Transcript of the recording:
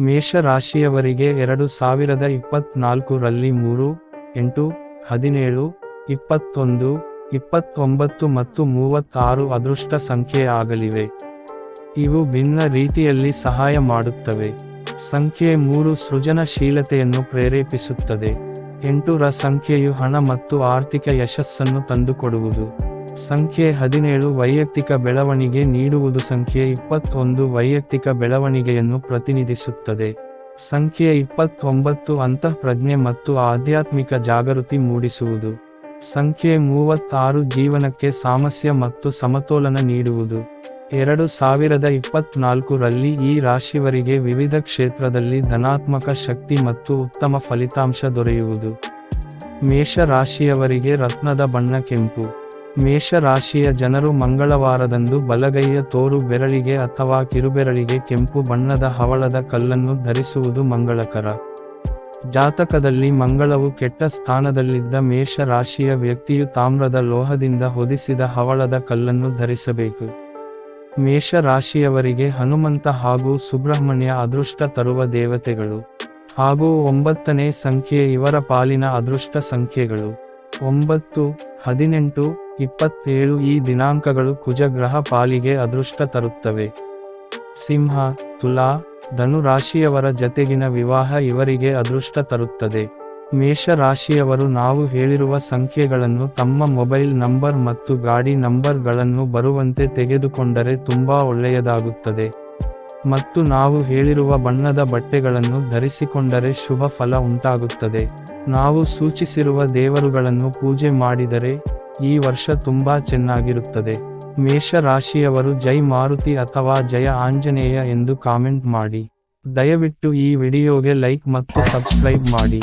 ಮೇಷ ರಾಶಿಯವರಿಗೆ ಎರಡು ಸಾವಿರದ ಇಪ್ಪತ್ನಾಲ್ಕರಲ್ಲಿ ಮೂರು, ಎಂಟು, ಹದಿನೇಳು, ಇಪ್ಪತ್ತೊಂದು, ಇಪ್ಪತ್ತೊಂಬತ್ತು ಮತ್ತು ಮೂವತ್ತಾರು ಅದೃಷ್ಟ ಸಂಖ್ಯೆ ಆಗಲಿವೆ. ಇವು ಭಿನ್ನ ರೀತಿಯಲ್ಲಿ ಸಹಾಯ ಮಾಡುತ್ತವೆ. ಸಂಖ್ಯೆ ಮೂರು ಸೃಜನಶೀಲತೆಯನ್ನು ಪ್ರೇರೇಪಿಸುತ್ತದೆ. ಎಂಟು ರ ಸಂಖ್ಯೆಯು ಹಣ ಮತ್ತು ಆರ್ಥಿಕ ಯಶಸ್ಸನ್ನು ತಂದುಕೊಡುವುದು. ಸಂಖ್ಯೆ ಹದಿನೇಳು ವೈಯಕ್ತಿಕ ಬೆಳವಣಿಗೆ ನೀಡುವುದು ಸಂಖ್ಯೆ ಇಪ್ಪತ್ತೊಂದು ವೈಯಕ್ತಿಕ ಬೆಳವಣಿಗೆಯನ್ನು ಪ್ರತಿನಿಧಿಸುತ್ತದೆ. ಸಂಖ್ಯೆ ಇಪ್ಪತ್ತೊಂಬತ್ತು ಅಂತಃಪ್ರಜ್ಞೆ ಮತ್ತು ಆಧ್ಯಾತ್ಮಿಕ ಜಾಗೃತಿ ಮೂಡಿಸುವುದು. ಸಂಖ್ಯೆ ಮೂವತ್ತಾರು ಜೀವನಕ್ಕೆ ಸಾಮಸ್ಯ ಮತ್ತು ಸಮತೋಲನ ನೀಡುವುದು. ಎರಡು ಸಾವಿರದ ಇಪ್ಪತ್ನಾಲ್ಕರಲ್ಲಿ ಈ ರಾಶಿವರಿಗೆ ವಿವಿಧ ಕ್ಷೇತ್ರದಲ್ಲಿ ಧನಾತ್ಮಕ ಶಕ್ತಿ ಮತ್ತು ಉತ್ತಮ ಫಲಿತಾಂಶ ದೊರೆಯುವುದು. ಮೇಷ ರಾಶಿಯವರಿಗೆ ರತ್ನದ ಬಣ್ಣ ಕೆಂಪು. ಮೇಷ ರಾಶಿಯ ಜನರು ಮಂಗಳವಾರದಂದು ಬಲಗೈಯ ತೋರು ಬೆರಳಿಗೆ ಅಥವಾ ಕಿರುಬೆರಳಿಗೆ ಕೆಂಪು ಬಣ್ಣದ ಹವಳದ ಕಲ್ಲನ್ನು ಧರಿಸುವುದು ಮಂಗಳಕರ. ಜಾತಕದಲ್ಲಿ ಮಂಗಳವು ಕೆಟ್ಟ ಸ್ಥಾನದಲ್ಲಿದ್ದ ಮೇಷ ರಾಶಿಯ ವ್ಯಕ್ತಿಯು ತಾಮ್ರದ ಲೋಹದಿಂದ ಹೊದಿಸಿದ ಹವಳದ ಕಲ್ಲನ್ನು ಧರಿಸಬೇಕು. ಮೇಷ ರಾಶಿಯವರಿಗೆ ಹನುಮಂತ ಹಾಗೂ ಸುಬ್ರಹ್ಮಣ್ಯ ಅದೃಷ್ಟ ತರುವ ದೇವತೆಗಳು. ಹಾಗೂ ಒಂಬತ್ತನೇ ಸಂಖ್ಯೆ ಇವರ ಪಾಲಿನ ಅದೃಷ್ಟ ಸಂಖ್ಯೆಗಳು. ಒಂಬತ್ತು, ಹದಿನೆಂಟು ಇಪ್ಪತ್ತೇಳು ಈ ದಿನಾಂಕಗಳು ಕುಜಗ್ರಹ ಪಾಲಿಗೆ ಅದೃಷ್ಟ ತರುತ್ತವೆ. ಸಿಂಹ, ತುಲಾ ಧನು ರಾಶಿಯವರ ಜತೆಗಿನ ವಿವಾಹ ಇವರಿಗೆ ಅದೃಷ್ಟ ತರುತ್ತದೆ. ಮೇಷ ರಾಶಿಯವರು ನಾವು ಹೇಳಿರುವ ಸಂಖ್ಯೆಗಳನ್ನು ತಮ್ಮ ಮೊಬೈಲ್ ನಂಬರ್ ಮತ್ತು ಗಾಡಿ ನಂಬರ್ಗಳನ್ನು ಬರುವಂತೆ ತೆಗೆದುಕೊಂಡರೆ ತುಂಬಾ ಒಳ್ಳೆಯದಾಗುತ್ತದೆ. ಮತ್ತು ನಾವು ಹೇಳಿರುವ ಬಣ್ಣದ ಬಟ್ಟೆಗಳನ್ನು ಧರಿಸಿಕೊಂಡರೆ ಶುಭ ಫಲ ಉಂಟಾಗುತ್ತದೆ. ನಾವು ಸೂಚಿಸಿರುವ ದೇವರುಗಳನ್ನು ಪೂಜೆ ಮಾಡಿದರೆ ಈ ವರ್ಷ ತುಂಬಾ ಚೆನ್ನಾಗಿರುತ್ತದೆ. ಮೇಷ ರಾಶಿಯವರು ಜೈ ಮಾರುತಿ ಅಥವಾ ಜಯ ಆಂಜನೇಯ ಎಂದು ಕಾಮೆಂಟ್ ಮಾಡಿ. ದಯವಿಟ್ಟು ಈ ವಿಡಿಯೋಗೆ ಲೈಕ್ ಮತ್ತು ಸಬ್ಸ್ಕ್ರೈಬ್ ಮಾಡಿ.